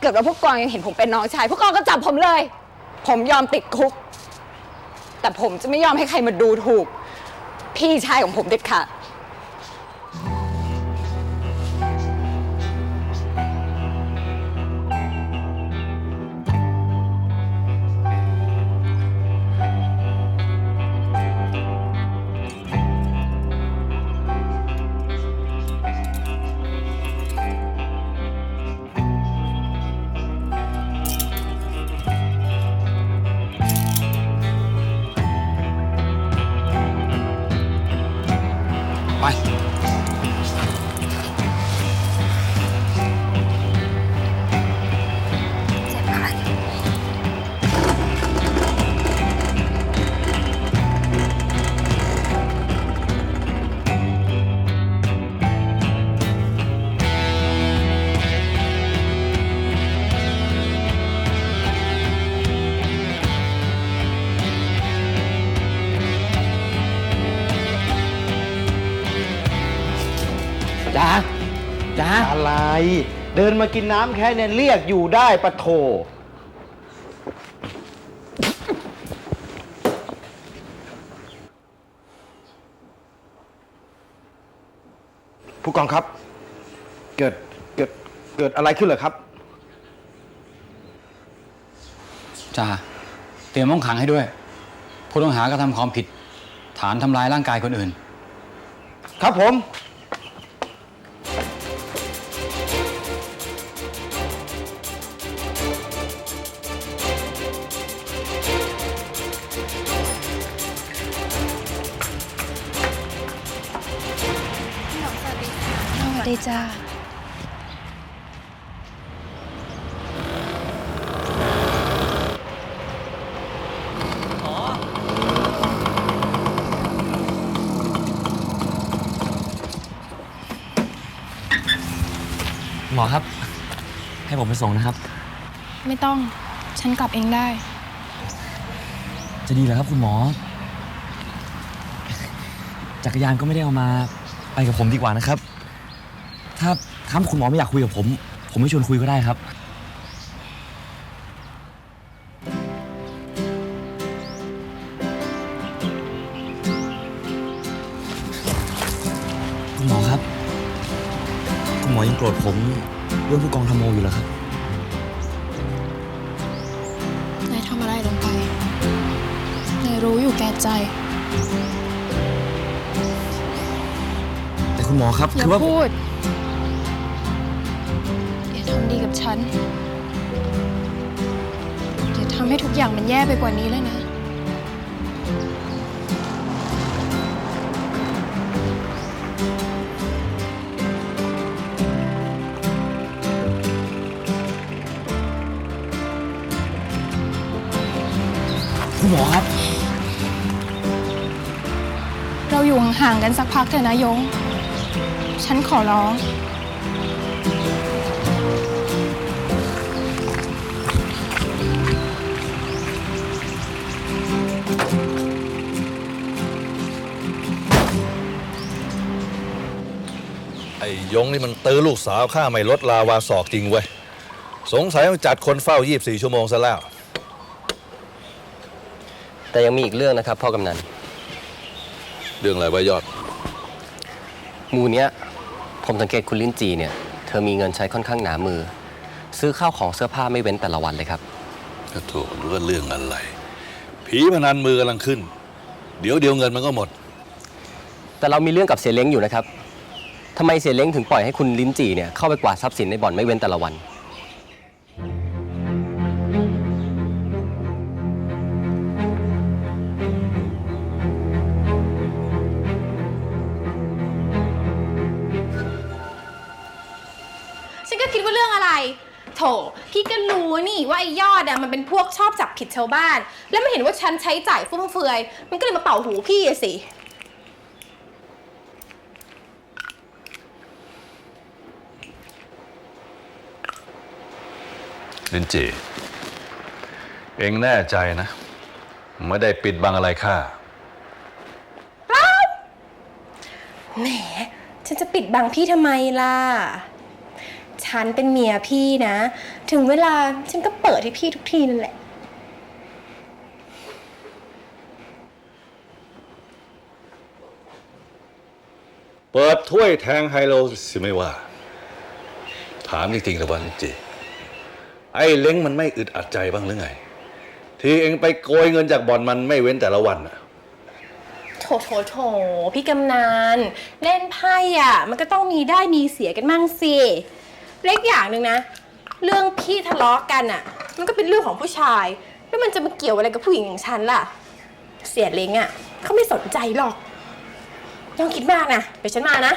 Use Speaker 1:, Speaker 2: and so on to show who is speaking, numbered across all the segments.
Speaker 1: เกิดว่าพวกกองยังเห็นผมเป็นน้องชาย พวกกองก็จับผมเลย ผมยอมติดคุก แต่ผมจะไม่ยอมให้ใครมาดูถูก พี่ชายของผมเด็ดขาด
Speaker 2: เดินมากินน้ำแค่เนี่ยเรียกอยู่ได้ปะโถ ผู้กองครับ เกิด เกิด เกิดอะไรขึ้นเหรอครับ
Speaker 3: จ่าเตรียมห้องขังให้ด้วย ผู้ต้องหากระทำความผิด ฐานทำร้ายร่างกายคนอื่น
Speaker 2: ครับผม
Speaker 4: สวัสดีจ้า
Speaker 5: หมอครับ ให้ผมไปส่งนะครับ
Speaker 4: ไม่ต้อง ฉันกลับเองได้
Speaker 5: จะดีเหรอครับคุณหมอ จักรยานก็ไม่ได้เอามา ไปกับผมดีกว่านะครับ ถ้าถ้าคุณหมอไม่อยากคุยกับผม ผมไม่ชวนคุยก็ได้ครับ คุณหมอครับ คุณหมอยังโกรธผมเรื่องผู้กองทำโมอยู่เหรอครับ
Speaker 4: นายทำอะไรลงไป นายรู้อยู่แก่ใจ
Speaker 5: แต่คุณหมอครับ
Speaker 4: อย่า
Speaker 5: คือว่า
Speaker 4: พูดอย่าทำ ดีกับฉันอย่าทำให้ทุกอย่างมันแย่ไปกว่านี้เลยนะ
Speaker 5: คุณหมอครับ
Speaker 4: เราอยู่ห่างๆกันสักพักเถอะนะยง ฉันขอร้อง
Speaker 6: ไอ้ยงนี่มันตื้อลูกสาวข้าไม่ลดลาวาศอกจริงเว้ย สงสัยมันจัดคนเฝ้า 24 ชั่วโมงซะแล้ว
Speaker 7: แต่ยังมีอีกเรื่องนะครับ พ่อกำนัน
Speaker 6: เรื่องอะไรวะยอด
Speaker 7: หมูเนี้ย ผมสังเกตคุณลิ้นจีเนี่ย เธอมีเงินใช้ค่อนข้างหนามือ ซื้อข้าวของเสื้อผ้าไม่เว้นแต่ละวันเลยครับ
Speaker 6: ก็โถรู้ว่าเรื่องอะไร ผีพนันมือกำลังขึ้น เดี๋ยวเดียวเงินมันก็หมด
Speaker 7: แต่เรามีเรื่องกับเสียเล้งอยู่นะครับทำไมเสียเล้งถึงปล่อยให้คุณลิ้นจีเนี่ยเข้าไปกวาดทรัพย์สินในบ่อนไม่เว้นแต่ละวัน
Speaker 8: ฉันก็คิดว่าเรื่องอะไร โถพี่ก็รู้นี่ว่าไอ้ยอดอะมันเป็นพวกชอบจับผิดชาวบ้าน แล้วมันเห็นว่าฉันใช้จ่ายฟุ่มเฟือย มันก็เลยมาเป่าหูพี่อะสิ
Speaker 6: ลินจีเองแน่ใจนะ ไม่ได้ปิดบังอะไรข้า
Speaker 8: แหม ฉันจะปิดบังพี่ทำไมล่ะ ฉันเป็นเมียพี่นะ ถึงเวลาฉันก็เปิดให้พี่ทุกทีนั่นแหละ
Speaker 6: เปิดถ้วยแทงไฮโลสิไม่ว่า ถามจริงๆเลยวันจีไอ้เล้งมันไม่อึดอัดใจบ้างหรือไง ที่เองไปโกยเงินจากบ่อนมันไม่เว้นแต่ละวันน่ะ
Speaker 8: โถโถโถพี่กำนันเล่นไพ่อะ มันก็ต้องมีได้มีเสียกันมั่งสิ เล็กอย่างหนึ่งนะ เรื่องพี่ทะเลาะกันอะ มันก็เป็นเรื่องของผู้ชาย แล้วมันจะมาเกี่ยวอะไรกับผู้หญิงอย่างฉันล่ะ เสียเล้งอะเขาไม่สนใจหรอกไม่ต้องคิดมากนะเดี๋ยวฉันมานะ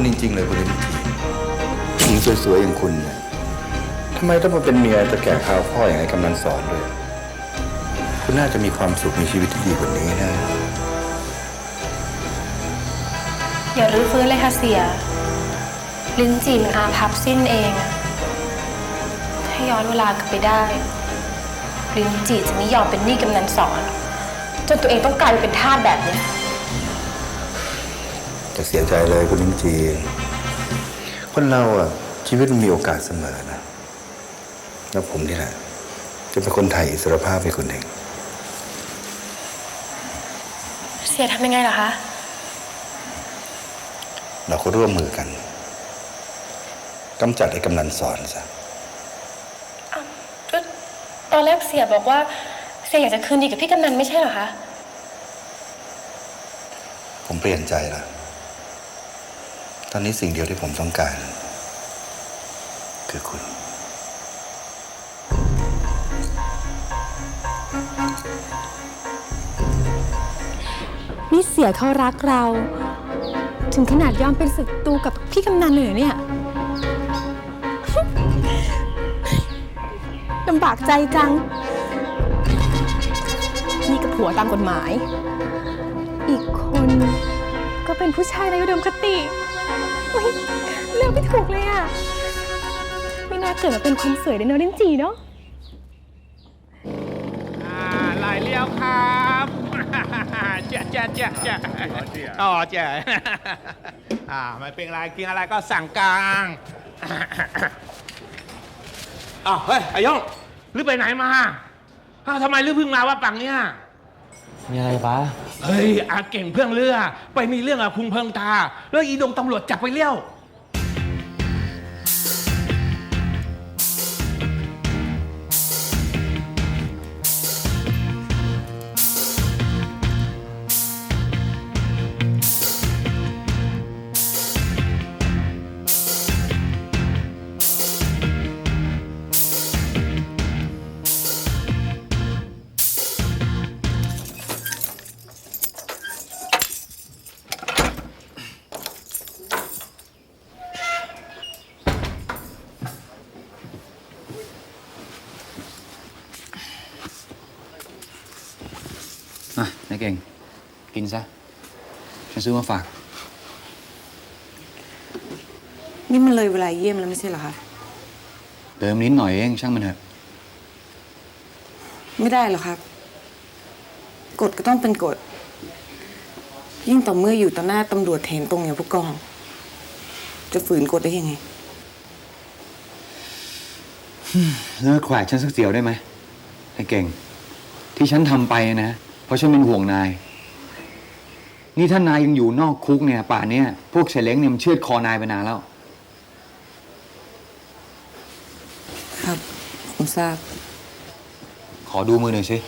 Speaker 9: คุณจริง ๆ เลยคุณลินจีผู้หญิงสวยๆอย่างคุณเนี่ยทำไมต้องมาเป็นเมียตะแก่ข้าวพ่ออย่างไอ้กำนันสอนด้วย คุณน่าจะมีความสุขมีชีวิตที่ดีกว่านี้นะ
Speaker 8: อย่ารื้อฟื้นเลยค่ะเสีย ลิ้นจี่มันอาพับสิ้นเองอะถ้าย้อนเวลากลับไปได้ ลิ้นจี่จะไม่ยอมเป็นหนี้กำนันสอน จนตัวเองต้องกลายเป็นทาสแบบเนี้ย
Speaker 9: จะเสียใจเลยคุณลินจี คนเราอะชีวิตมันมีโอกาสเสมอนะ แล้วผมนี่แหละจะเป็นคนไทยอิสรภาพให้คุณเอง
Speaker 8: เสียทำยังไงล่ะคะ
Speaker 9: เราก็ร่วมมือกันกำจัดไอ้กำนันสอนซะ
Speaker 8: ก็ตอนแรกเสียบอกว่า เสียอยากจะคืนดีกับพี่กำนันไม่ใช่เหรอคะ
Speaker 9: ผมเปลี่ยนใจแล้ว ตอนนี้สิ่งเดียวที่ผมต้องการ คือคุณ
Speaker 8: นี่เสียเขารักเรา ถึงขนาดยอมเป็นศัตรูกับพี่กำนันเลยเหรอเนี่ย ลำบากใจจัง นี่กับผัวตามกฎหมาย อีกคนก็เป็นผู้ชายในอุดมคติ อุ๊ยเลือกไม่ถูกเลยอะไม่น่าเกิดมาเป็นคนสวยในเนอลิ้นจีเนาะ
Speaker 10: อ่าลายเลี้ยวครับเจ๊ะเจ๊ะเจ๊ะเจ๊ะอ๋อเจ๊ะอ่าไม่เป็นไรกินอะไรก็สั่งกลางอ้าวเฮ้ยไอ้ยงลือไปไหนมาอ้าวทำไมลือเพิ่งมาว่าปังเนี่ย
Speaker 5: มีอะไรป้า
Speaker 10: เฮ้ยอาเก่งเพื่องเรือ ไปมีเรื่องอาคุงเพิงตา แล้วอีดงตำรวจจับไปเลี้ยว
Speaker 3: เก่ง กินซะ ฉันซื้อมาฝาก
Speaker 1: นี่มันเลยเวลาเยี่ยมแล้วไม่ใช่เหรอคะ
Speaker 3: เติมนิดหน่อยเอง ช่างมันเถอะ
Speaker 1: ไม่ได้หรอกครับ กฎก็ต้องเป็นกฎ ยิ่งต่อเมื่ออยู่ต่อหน้าตำรวจเห็นตรงอย่างผู้กอง จะฝืนกฎได้ยังไง
Speaker 3: เลิกแขวะฉันสักเดียวได้ไหมไอ้เก่ง ที่ฉันทำไปนะ เพราะฉันเป็นห่วงนาย นี่ถ้านายยังอยู่นอกคุกเนี่ย ป่านเนี้ยพวกเฉลงเนี่ยมันเชือดคอนายไปนานแล้ว
Speaker 1: ครับ ผมทราบ
Speaker 3: ขอดูมือหน่อยสิ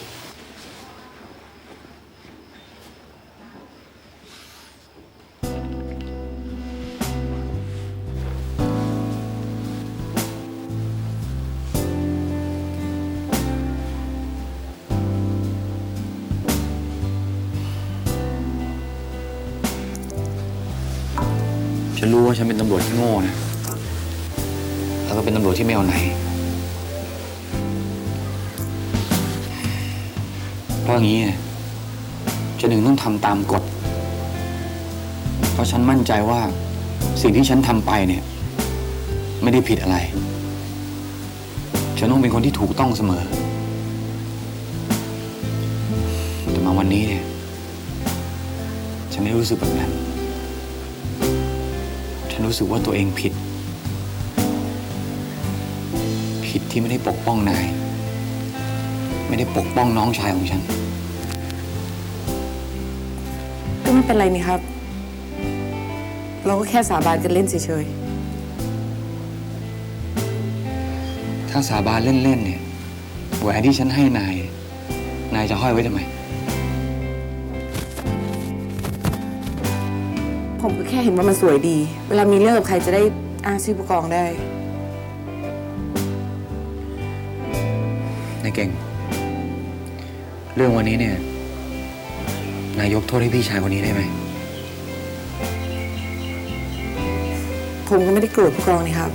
Speaker 3: ว่าฉันเป็นตำรวจที่โง่นะ แล้วก็เป็นตำรวจที่ไม่เอาไหน เพราะงี้ไงฉันถึงต้องทำตามกฎ เพราะฉันมั่นใจว่าสิ่งที่ฉันทำไปเนี่ย ไม่ได้ผิดอะไร ฉันต้องเป็นคนที่ถูกต้องเสมอ แต่มาวันนี้เนี่ย ฉันไม่รู้สึกแบบนั้น นรู้สึกว่าตัวเองผิด ผิดที่ไม่ได้ปกป้องนาย ไม่ได้ปกป้องน้องชายของฉัน
Speaker 11: ก็ไม่เป็นไรนี่ครับ เราก็แค่สาบานกันเล่นเฉย
Speaker 3: ถ้าสาบานเล่นๆเนี่ยแหวนที่ฉันให้นาย นายจะห้อยไว้ทำไม
Speaker 11: ผมก็แค่เห็นว่ามันสวยดี เวลามีเรื่องกับใครจะได้อ้างชื่อผู้กองได้
Speaker 3: นายเก่ง เรื่องวันนี้เนี่ย นายยกโทษให้พี่ชายคนนี้ได้ไหม
Speaker 11: ผมก็ไม่ได้โกรธผู้กองนี่ครับ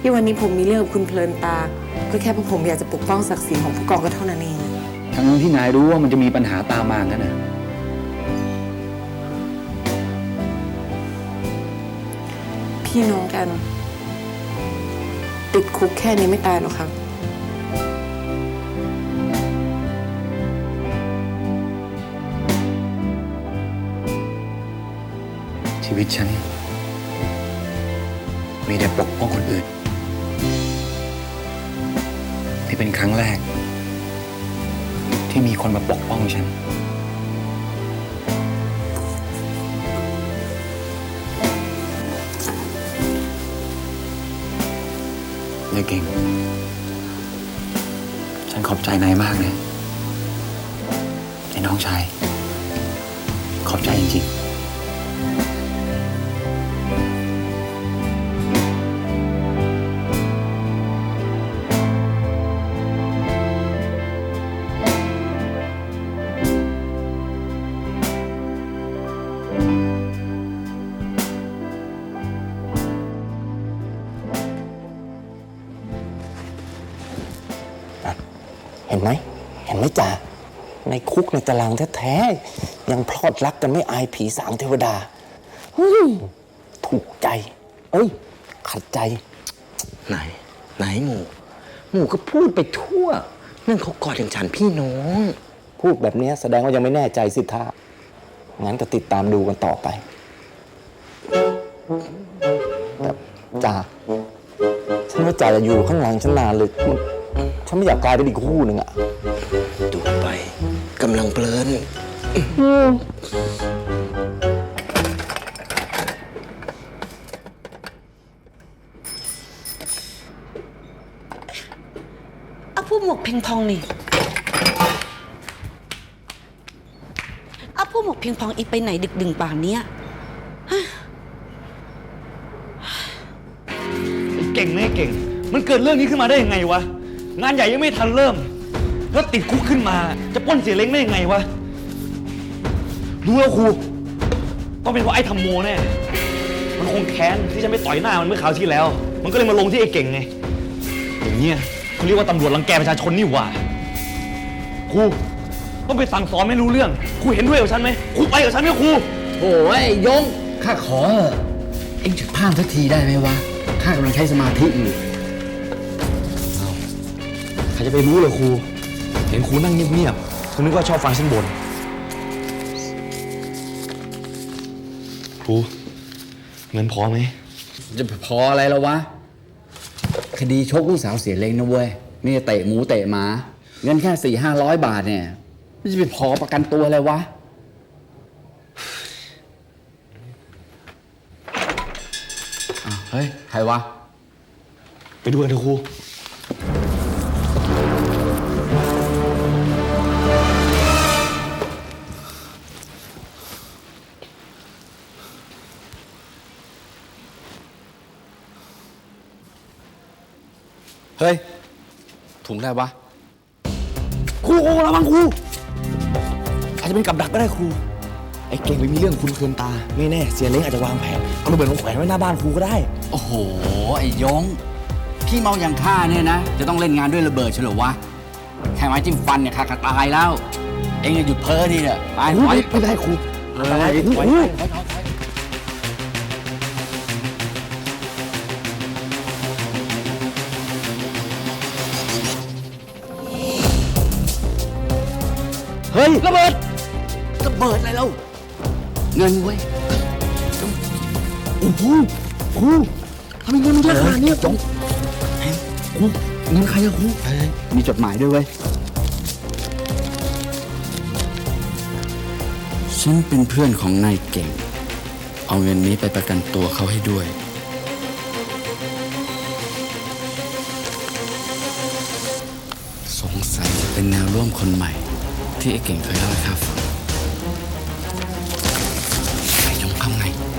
Speaker 11: ที่วันนี้ผมมีเรื่องกับคุณเพลินตา ก็แค่เพราะผมอยากจะปกป้องศักดิ์ศรีของผู้กองก็เท่านั้นเอง
Speaker 3: ทั้งที่นายรู้ว่ามันจะมีปัญหาตามมางั้นนะ
Speaker 11: พี่น้องกัน ติดคุกแค่นี้ไม่ตายหรอกครับ
Speaker 3: ชีวิตฉัน มีแต่ปกป้องคนอื่น นี่เป็นครั้งแรก ที่มีคนมาปกป้องฉัน นายเก่ง ฉันขอบใจนายมากนะไอ้น้องชาย ขอบใจจริงๆ
Speaker 12: ห็นไหมจ่าในคุกในตารางแท้ๆยังพลอดรักกันไม่อายผีสางเทวดาฮึ่มถูกใจ เอ้ย ขัดใจ ไหน ไหนหมูหมูก็พูดไปทั่วนั่นเขากอดอย่างฉันพี่น้อง พูดแบบเนี้ยแสดงว่ายังไม่แน่ใจสิท่างั้นก็ติดตามดูกันต่อไปแต่จ่าฉันว่าจ่าจะอยู่ข้างหลังฉันนานเลยมันฉันไม่อยากกลายเป็นอีกคู่หนึ่งอะดูไปกำลังเพลิน
Speaker 13: เอาผู้หมวกเพียงพองนี่เอาผู้หมวกเพียงพองอีกไปไหนดึกดึงป่านเนี้ย
Speaker 5: เก่งไหมเก่ง มันเกิดเรื่องนี้ขึ้นมาได้ยังไงวะ งานใหญ่ยังไม่ทันเริ่ม แล้วติดคุกขึ้นมา จะปล้นเสียเล้งได้ยังไงวะ รู้แล้วครูต้องเป็นเพราะไอ้ทำโมแน่ มันคงแค้นที่ฉันไปต่อยหน้ามันเมื่อคราวที่แล้ว มันก็เลยมาลงที่ไอ้เก่งไง อย่างเงี้ยเขาเรียกว่าตำรวจรังแกประชาชนนี่หว่า ครูต้องไปสั่งสอนไม่รู้เรื่อง ครูเห็นด้วยกับฉันไหมครูไปกับฉันไหมครู
Speaker 12: โอ้ยยงข้าขอเถอะเอ็งจุดพามสักทีได้ไหมวะข้ากำลังใช้สมาธิอยู่
Speaker 5: ใครจะไปรู้เลยครู ห็นครูนั่งเงียบๆคุณนึกว่าชอบฟังฉันบ่นครูเงินพอไหม
Speaker 12: จะพออะไรแล้ววะ คดีชกลูกสาวเสียเล้งนะเว้ย นี่เตะหมูเตะหมา เงินแค่สี่ห้าร้อยบาทเนี่ยมันจะไปพอประกันตัวอะไรวะอ้าวเฮ้ย ใครวะ
Speaker 5: ไปดูกันเถอะครู
Speaker 12: เฮ้ย ถุงได้วะ
Speaker 5: ครูครูระวังครู อาจจะเป็นกับดักก็ได้ครู ไอ้เก่งไปมีเรื่องคุณเคือนตา ไม่แน่เสียเล้งอาจจะวางแผน เอาระเบิดมาแขวนไว้หน้าบ้านครูก็ได้
Speaker 12: โอ้โห ไอ้ยงพี่เมาอย่างข้าเนี่ยนะ จะต้องเล่นงานด้วยระเบิดเฉลอวะ แค่ไม้จิ้มฟันเนี่ยข้าก็ตายแล้ว เองจะหยุดเพ้อนี่เนี่ยไป
Speaker 5: ครู
Speaker 12: ไป
Speaker 5: ไม่ได้ครู
Speaker 12: เฮ้ย
Speaker 5: ครู
Speaker 12: ไปไปไปไป ฮ้ยระเบิดระเบิดอะไรเราเงินเว้ยโอ้โหครูทำไมเงินมันเยอะขนาดนี้จงครูเงินใครอะครูมีจดหมายด้วยเว้ยฉันเป็นเพื่อนของนายเก่ง เอาเงินนี้ไปประกันตัวเขาให้ด้วยสงสัยจะเป็นแนวร่วมคนใหม่ ที่ไอ้เก่งเคยเล่าให้ข้าฟังไก่ยงเขาไง